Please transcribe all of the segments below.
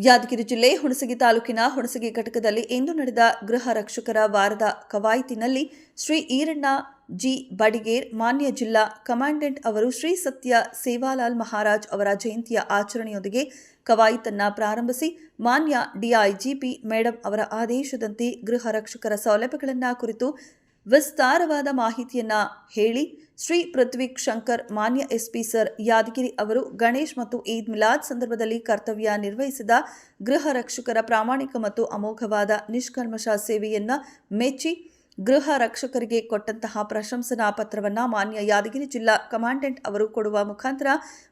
ಯಾದಗಿರಿ ಜಿಲ್ಲೆ ಹುಣಸಗಿ ತಾಲೂಕಿನ ಹುಣಸಗಿ ಘಟಕದಲ್ಲಿ ಇಂದು ನಡೆದ ಗೃಹ ರಕ್ಷಕರ ವಾರದ ಕವಾಯತಿನಲ್ಲಿ ಶ್ರೀ ಈರಣ್ಣ ಜಿ ಬಡಿಗೇರ್, ಮಾನ್ಯ ಜಿಲ್ಲಾ ಕಮಾಂಡೆಂಟ್ ಅವರು ಶ್ರೀ ಸತ್ಯ ಸೇವಾಲಾಲ್ ಮಹಾರಾಜ್ ಅವರ ಜಯಂತಿಯ ಆಚರಣೆಯೊಂದಿಗೆ ಕವಾಯಿತನ್ನ ಪ್ರಾರಂಭಿಸಿ ಮಾನ್ಯ ಡಿಐಜಿಪಿ ಮೇಡಂ ಅವರ ಆದೇಶದಂತೆ ಗೃಹ ರಕ್ಷಕರ ಸೌಲಭ್ಯಗಳನ್ನು ಕುರಿತು ವಿಸ್ತಾರವಾದ ಮಾಹಿತಿಯನ್ನ ಹೇಳಿ ಶ್ರೀ ಪೃಥ್ವಿಕ್ ಶಂಕರ್, ಮಾನ್ಯ ಎಸ್ಪಿ ಸರ್ ಯಾದಗಿರಿ ಅವರು ಗಣೇಶ್ ಮತ್ತು ಈದ್ ಮಿಲಾದ್ ಸಂದರ್ಭದಲ್ಲಿ ಕರ್ತವ್ಯ ನಿರ್ವಹಿಸಿದ ಗೃಹ ರಕ್ಷಕರ ಪ್ರಾಮಾಣಿಕ ಮತ್ತು ಅಮೋಘವಾದ ನಿಷ್ಕಲ್ಮಶ ಸೇವೆಯನ್ನ ಮೆಚ್ಚಿ ಗೃಹ ರಕ್ಷಕರಿಗೆ ಕೊಟ್ಟಂತಹ ಪ್ರಶಂಸನಾ ಪತ್ರವನ್ನು ಮಾನ್ಯ ಯಾದಗಿರಿ ಜಿಲ್ಲಾ ಕಮಾಂಡೆಂಟ್ ಅವರು ಕೊಡುವ ಮುಖಾಂತರ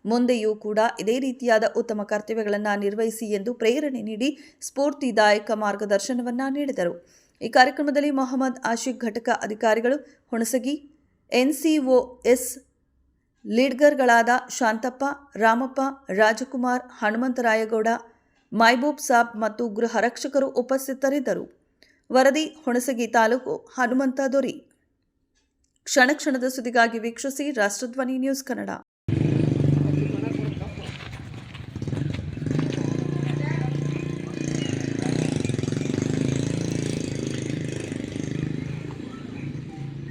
ಮುಂದೆಯೂ ಕೂಡ ಇದೇ ರೀತಿಯಾದ ಉತ್ತಮ ಕರ್ತವ್ಯಗಳನ್ನು ನಿರ್ವಹಿಸಿ ಎಂದು ಪ್ರೇರಣೆ ನೀಡಿ ಸ್ಫೂರ್ತಿದಾಯಕ ಮಾರ್ಗದರ್ಶನವನ್ನು ನೀಡಿದರು. ಈ ಕಾರ್ಯಕ್ರಮದಲ್ಲಿ ಮೊಹಮ್ಮದ್ ಆಶಿಕ್ ಘಟಕ ಅಧಿಕಾರಿಗಳು ಹುಣಸಗಿ ಎನ್ಸಿಒಎಸ್ ಲೀಡ್ಗರ್ಗಳಾದ ಶಾಂತಪ್ಪ, ರಾಮಪ್ಪ, ರಾಜಕುಮಾರ್, ಹನುಮಂತರಾಯಗೌಡ, ಮೈಬೂಬ್ ಸಾಬ್ ಮತ್ತು ಗೃಹ ರಕ್ಷಕರು ಉಪಸ್ಥಿತರಿದ್ದರು. ವರದಿ, ಹುಣಸಗಿ ತಾಲೂಕು ಹನುಮಂತ ದೊರಿ. ಕ್ಷಣ ಕ್ಷಣದ ಸುದ್ದಿಗಾಗಿ ವೀಕ್ಷಿಸಿ ರಾಷ್ಟ್ರಧ್ವನಿ ನ್ಯೂಸ್ ಕನ್ನಡ.